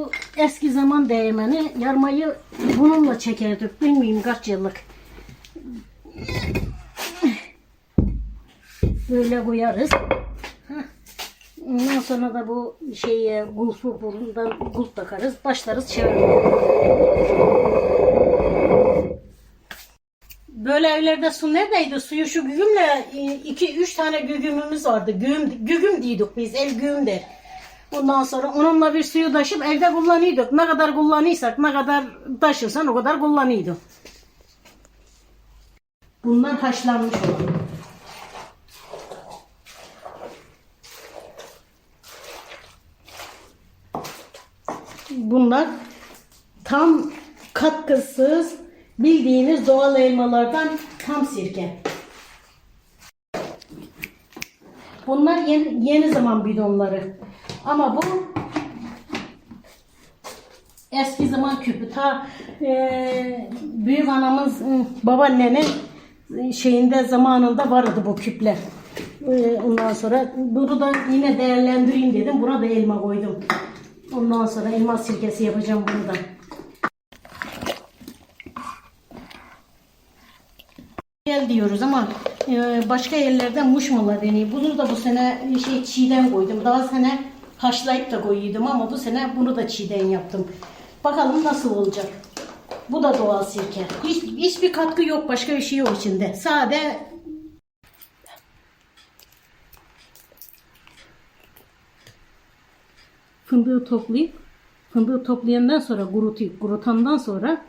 Bu eski zaman değmeni yarmayı bununla çekerdik. Bilmiyorum kaç yıllık. Böyle koyarız. Ondan sonra da bu şeye gulfu burundan gulf takarız. Başlarız çevirmeye. Böyle evlerde su neredeydi? Suyu şu gügümle e, iki üç tane gügümümüz vardı. Gügüm, gügüm diyorduk biz. El gügüm der. Ondan sonra onunla bir suyu taşıp evde kullanıyorduk. Ne kadar kullanıysak, ne kadar taşırsan o kadar kullanıyorduk. Bunlar haşlanmış olan. Bunlar tam katkısız bildiğiniz doğal elmalardan tam sirke. Bunlar yeni, yeni zaman bidonları. Ama bu eski zaman küpü. Ta e, büyük anamız e, babaannenin şeyinde zamanında vardı bu küpler. E, ondan sonra bunu da yine değerlendireyim dedim. Buna da elma koydum. Ondan sonra elma sirkesi yapacağım bunu da. Gel diyoruz ama e, başka yerlerde muşmula deniyor. Bunu da bu sene şey çiğden koydum. Daha sene haşlayıp da koyuyordum ama bu sene bunu da çiğden yaptım. Bakalım nasıl olacak. Bu da doğal sirke. Hiç, hiçbir katkı yok, başka bir şey yok içinde. Sade fındığı toplayıp fındığı toplayandan sonra kurutuyup kurutandan sonra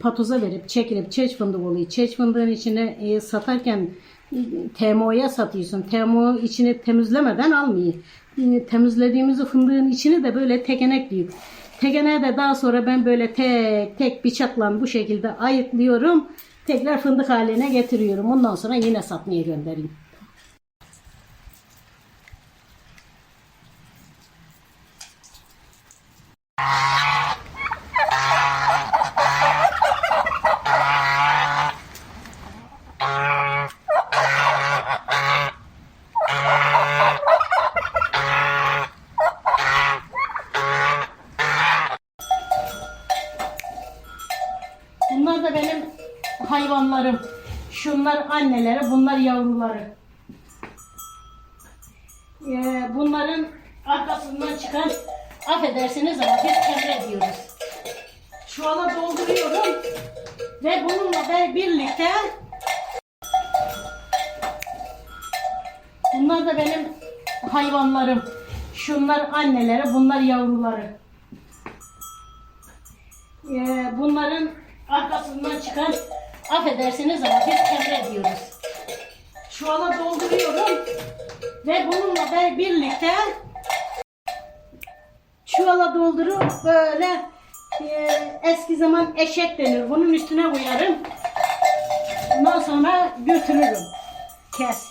patoza verip çekilip çeç fındık oluyor. Çeç fındığın içine e, satarken e, TMO'ya satıyorsun. TMO içini temizlemeden almıyor. E, temizlediğimiz fındığın içini de böyle tekenek diyor. Tekeneğe de daha sonra ben böyle tek tek bıçakla bu şekilde ayıklıyorum. Tekrar fındık haline getiriyorum. Ondan sonra yine satmaya gönderiyorum. Bunlar da benim hayvanlarım. Şunlar anneleri, bunlar yavruları. Ee, bunların arkasından çıkan affedersiniz ama biz kemre diyoruz. Çuvala dolduruyorum ve bununla birlikte bunlar da benim hayvanlarım. Şunlar anneleri, bunlar yavruları. Ee, bunların arkasından çıkan affedersiniz ama biz kemre diyoruz. Çuvala dolduruyorum ve bununla birlikte çuvala doldurup böyle e, eski zaman eşek denir. Bunun üstüne koyarım. Ondan sonra götürürüm. Kes.